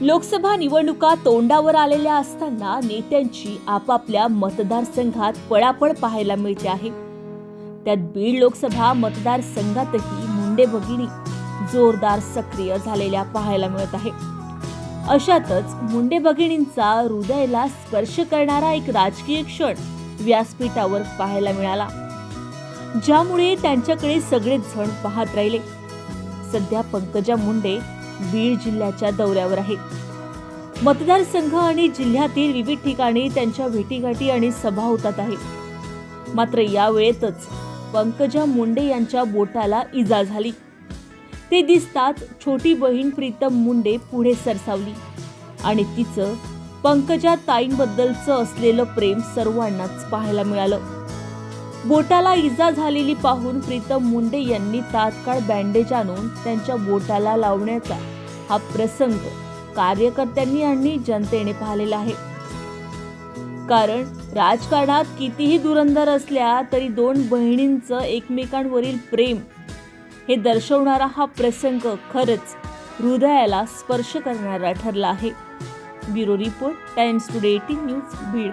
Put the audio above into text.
लोकसभा निवडणुका तोंडावर आलेल्या असताना नेत्यांची आपापल्या मतदारसंघात पळापळ पाहायला मिळते आहे. त्यात बीड लोकसभा मतदारसंघातही मुंडे भगिनी जोरदार सक्रिय झालेल्या पाहायला मिळत आहे. अशातच मुंडे भगिनींचा हृदयाला स्पर्श करणारा एक राजकीय क्षण व्यासपीठावर पाहायला मिळाला. ज्यामुळे त्यांच्याकडे सगळेच जण पाहत राहिले. सध्या पंकजा मुंडे बीड जिल्ह्याच्या दौऱ्यावर आहेत मतदारसंघ आणि जिल्ह्यातील विविध ठिकाणी त्यांच्या भेटीगाठी आणि सभा होतात आहेत मात्र या वेळेतच पंकजा मुंडे यांच्या बोटाला इजा झाली. ते दिसताच छोटी बहीण प्रीतम मुंडे पुढे सरसावली आणि तिचं पंकजा ताईंबद्दलचं असलेलं प्रेम सर्वांनाच पाहायला मिळालं. बोटाला इजा झालेली पाहून प्रीतम मुंडे यांनी तात्काळ बँडेज आणून त्यांच्या बोटाला लावण्याचा हा प्रसंग कार्यकर्त्यांनी आणि जनतेने पाहिलेला आहे. कारण राजकारणात कितीही दुरंदर असल्या तरी दोन बहिणींचं एकमेकांवरील प्रेम हे दर्शवणारा हा प्रसंग खरंच हृदयाला स्पर्श करणारा ठरला आहे. Bureau report Times Today eighteen news Beed.